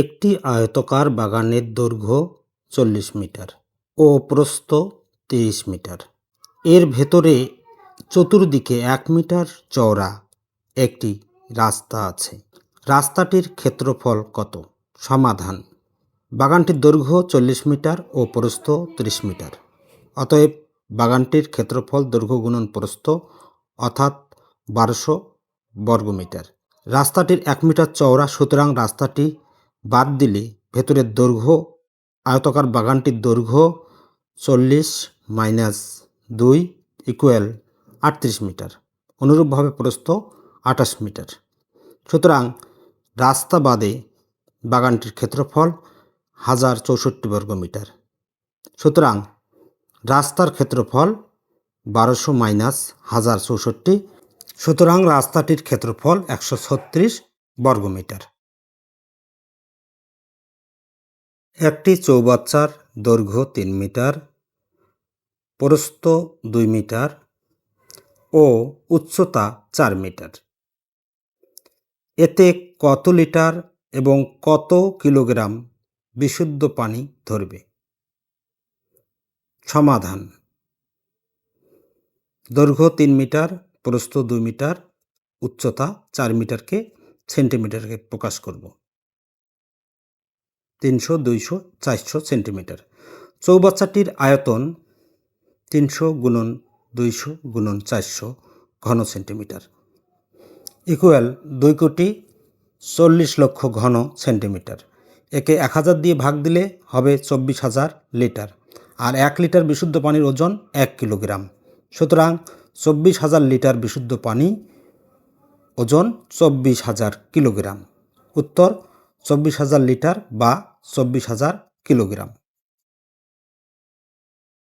একটি আয়তকার বাগানের দৈর্ঘ্য চল্লিশ মিটার ও প্রস্থ তিরিশ মিটার। এর ভেতরে চতুর্দিকে এক মিটার চওড়া একটি রাস্তা আছে। রাস্তাটির ক্ষেত্রফল কত? সমাধান। বাগানটির দৈর্ঘ্য চল্লিশ মিটার ও প্রস্থ তিরিশ মিটার। অতএব বাগানটির ক্ষেত্রফল দৈর্ঘ্য গুণন প্রস্থ, অর্থাৎ বারোশো বর্গমিটার। রাস্তাটির এক মিটার চওড়া, সুতরাং রাস্তাটি বাদ দিলে ভেতরের দৈর্ঘ্য, আয়তকার বাগানটির দৈর্ঘ্য চল্লিশ মাইনাস দুই ইকুয়াল আটত্রিশ মিটার। অনুরূপভাবে প্রস্থ আঠাশ মিটার। সুতরাং রাস্তা বাদে বাগানটির ক্ষেত্রফল হাজার চৌষট্টি বর্গ মিটার। সুতরাং রাস্তার ক্ষেত্রফল বারোশো মাইনাস হাজার চৌষট্টি। সুতরাং রাস্তাটির ক্ষেত্রফল একশো ছত্রিশ বর্গমিটার একটি চৌবাচ্চার দৈর্ঘ্য তিন মিটার, প্রস্থ দুই মিটার ও উচ্চতা চার মিটার। এতে কত লিটার এবং কত কিলোগ্রাম বিশুদ্ধ পানি ধরবে? সমাধান। দৈর্ঘ্য তিন মিটার, প্রস্থ দুই মিটার, উচ্চতা চার মিটারকে সেন্টিমিটারকে প্রকাশ করব। তিনশো, দুইশো, চারশো সেন্টিমিটার। চৌবাচ্চাটির আয়তন তিনশো গুণন দুইশো গুণন চারশো ঘন সেন্টিমিটার। ইকুয়াল দুই কোটি চল্লিশ লক্ষ ঘন সেন্টিমিটার। একে এক হাজার দিয়ে ভাগ দিলে হবে চব্বিশ হাজার লিটার। আর এক লিটার বিশুদ্ধ পানির ওজন এক কিলোগ্রাম। সুতরাং চব্বিশ হাজার লিটার বিশুদ্ধ পানি ওজন চব্বিশ হাজার কিলোগ্রাম। উত্তর, চব্বিশ হাজার লিটার বা চব্বিশ হাজার কিলোগ্রাম।